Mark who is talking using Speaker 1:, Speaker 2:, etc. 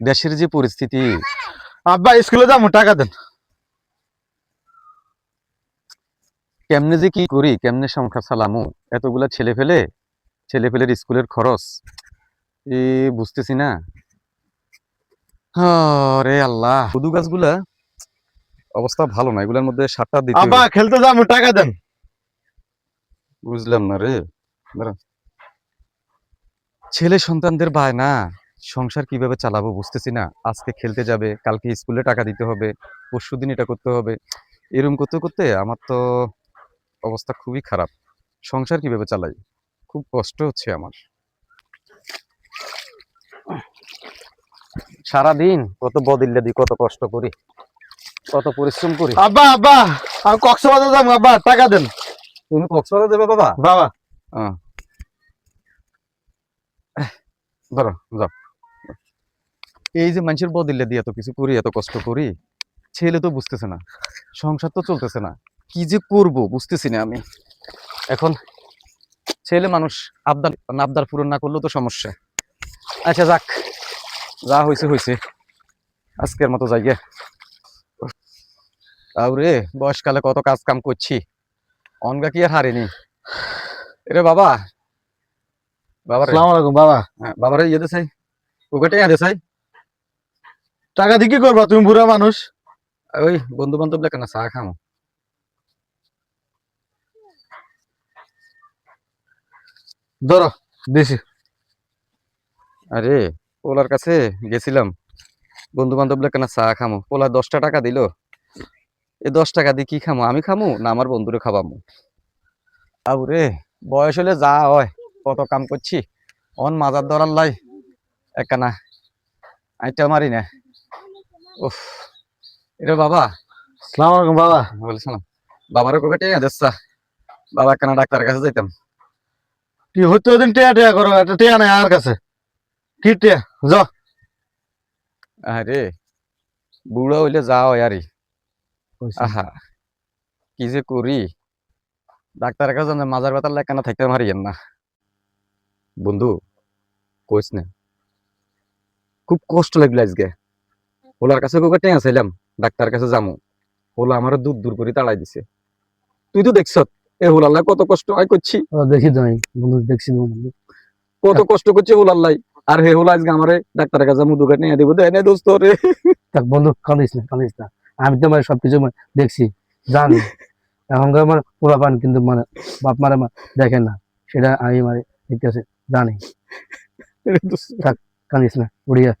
Speaker 1: দেশের যে পরিস্থিতি।
Speaker 2: আব্বা স্কুলে যাব টাকা দেন।
Speaker 1: কেমনে যে কি করি কেমনে সংসার চালামু? এতগুলা ছেলে ফেলে ছেলে ফেলের স্কুলের খরচ এ বুঝতেছি না। রে আল্লাহ। কদু গাছগুলা অবস্থা ভালো না এগুলোর মধ্যে সারটা দিতে
Speaker 2: আব্বা। খেলতে যাব টাকা দেন।
Speaker 1: বুঝলাম না রে। ছেলে সন্তানদের বায় না সংসার কীভাবে চালাবো বুঝতেছি না। আজকে খেলতে যাবে কালকে স্কুলে টাকা দিতে হবে পরশু দিন এটা করতে হবে। এরকম করতে করতে আমার তো অবস্থা খুবই খারাপ। সংসার কীভাবে চালাই? খুব কষ্ট হচ্ছে আমার। সারাদিন কত বদিল্লা দিই কত কষ্ট করি কত পরিশ্রম করি।
Speaker 2: আব্বা আব্বা আমি কক্সবাজার যাব আব্বা টাকা দেন।
Speaker 1: তুমি কক্সবাজার দেবে বাবা?
Speaker 2: বাবা।
Speaker 1: ধরো যাও। এই যে মানুষের বদলে দিয়ে এত কিছু করি এত কষ্ট করি ছেলে তো বুঝতেছে না। সংসার তো চলতেছে না। কি যে করব বুঝতেছি না আমি। এখন ছেলে মানুষ আবদার আবদার পূরণ না করলেও তো সমস্যা। আচ্ছা যাক। যা হয়েছে হয়েছে আজকের মতো যাই গে তাওরে বয়সকালে কত কাজ কাম করছি। অনগা কি আর হারেনি। এরে বাবা। বাবা
Speaker 2: আসসালামু আলাইকুম বাবা।
Speaker 1: হ্যাঁ, বাবারে ইয়ে দেসাই পকেটে ইয়ে দেসাই
Speaker 2: টাকা দিয়ে কি করবা? তুমি বুড়া মানুষ।
Speaker 1: ওই বন্ধু বান্ধব লেখা না, চা খামো।
Speaker 2: ধরো, দিছি।
Speaker 1: আরে, পোলার কাছে গেছিলাম। বন্ধু বান্ধব লেখা না, চা খামো। পোলা দশটা টাকা দিল। এই দশ টাকা দিয়ে কি খামো? আমি খামু না আমার বন্ধুরে খাবামু আবু রে, বয়স হলে যা হয়, কত কাম করছি। অন মাজার ধরার লাই। একখানা আইটা মারি না। উফ এটা বাবা।
Speaker 2: আসসালামু আলাইকুম বাবা
Speaker 1: বলছিলাম বাবারও পকেটে দেশা বাবা একখানা ডাক্তারের কাছে যাইতাম।
Speaker 2: কি হতে ওদিন টিয়া টিয়া করো একটা টিয়া নাই আর কাছে। কি টিয়া? যাও
Speaker 1: আরে বুড়ো হইলে যা হয় আরে। আহা কি যে করি? ডাক্তারের কাছে মাজার ব্যথার লেখানা থাকতে মারিয়েন না? বন্ধু কইস না। খুব কষ্ট লাগল আজকে। ওলার কাছে কোকে টেঙা চাইলাম ডাক্তার কাছে যামু। ওলা আমার দূর দূর করে তাড়াই দিছে। তুই তো দেখছ এ হোলাল্লাই কত কষ্ট আয় করছি
Speaker 2: দেখি তো আমি বন্ধু দেখছি
Speaker 1: কত কষ্ট করছে হোলাল্লাই আর হে হোলা আজকে আমারে ডাক্তারের কাছে মুদুকে নিয়ে দিব দেয় না দোস্ত রে।
Speaker 2: দেখ বন্ধু কাঁদিস না কাঁদিস না। আমি তো মানে সবকিছু মানে দেখছি জানি। এখনকার মানে পোলা পান কিন্তু মানে বাপ মারে মা দেখে না সেটা আমি মানে ঠিক আছে জানি কাঁদিস না উড়িয়া।